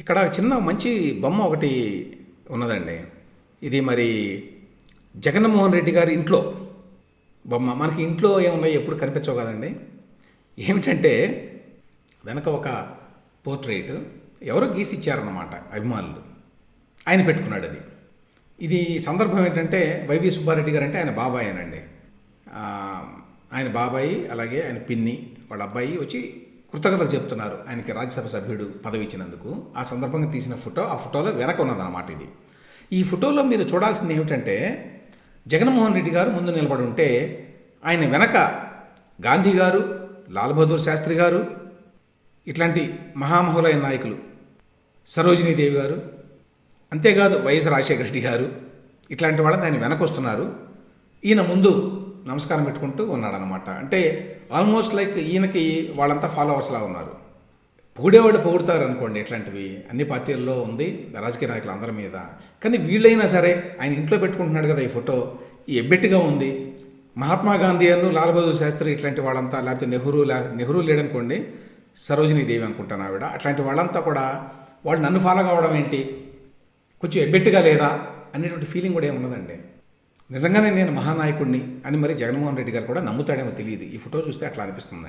ఇక్కడ చిన్న మంచి బొమ్మ ఒకటి ఉన్నదండి. ఇది మరి జగన్మోహన్ రెడ్డి గారి ఇంట్లో బొమ్మ. మనకి ఇంట్లో ఏమున్నాయి ఎప్పుడు కనిపించవు కదండి. ఏమిటంటే వెనక ఒక పోర్ట్రేట్ ఎవరో గీసి ఇచ్చారన్నమాట అభిమానులు. ఆయన పెట్టుకున్నాడు అది. ఇది సందర్భం ఏంటంటే వైవి సుబ్బారెడ్డి గారు అంటే ఆయన బాబాయ్ అనండి ఆయన బాబాయి అలాగే ఆయన పిన్ని వాళ్ళ అబ్బాయి వచ్చి కృతజ్ఞతలు చెప్తున్నారు. ఆయనకి రాజ్యసభ సభ్యుడు పదవి ఇచ్చినందుకు ఆ సందర్భంగా తీసిన ఫోటో ఆ ఫోటోలో వెనక ఉన్నదన్నమాట ఇది. ఈ ఫోటోలో మీరు చూడాల్సింది ఏమిటంటే జగన్మోహన్ రెడ్డి గారు ముందు నిలబడి ఉంటే ఆయన వెనక గాంధీ గారు లాల్ బహదూర్ శాస్త్రి గారు ఇట్లాంటి మహామహులైన నాయకులు సరోజినీదేవి గారు అంతేకాదు వైఎస్ రాజశేఖర రెడ్డి గారు ఇట్లాంటి వాళ్ళని ఆయన వెనక వస్తున్నారు. ఈయన ముందు నమస్కారం పెట్టుకుంటూ ఉన్నాడనమాట అంటే ఆల్మోస్ట్ లైక్ ఈయనకి వాళ్ళంతా ఫాలోవర్స్లా ఉన్నారు. పొగిడేవాళ్ళు పొగుడతారు అనుకోండి ఇట్లాంటివి. అన్ని పార్టీల్లో ఉంది రాజకీయ నాయకులు అందరి మీద. కానీ వీళ్ళైనా సరే ఆయన ఇంట్లో పెట్టుకుంటున్నాడు కదా ఈ ఫోటో ఈ ఎబ్బెట్టుగా ఉంది. మహాత్మా గాంధీ అను లాల్ బహదూర్ శాస్త్రి ఇట్లాంటి వాళ్ళంతా లేకపోతే నెహ్రూ లే నెహ్రూ లేడనుకోండి సరోజినీ దేవి అనుకుంటాను ఆవిడ. అట్లాంటి వాళ్ళంతా కూడా వాళ్ళు నన్ను ఫాలో కావడం ఏంటి? కొంచెం ఎబ్బెట్టుగా లేదా? అనేటువంటి ఫీలింగ్ కూడా ఏమి ఉండదండి నిజంగానే నేను మహానాయకుడిని అని మరి జగన్మోహన్ రెడ్డి గారు కూడా నమ్ముతాడేమో తెలియదు. ఈ ఫోటో చూస్తే అట్లా అనిపిస్తుంది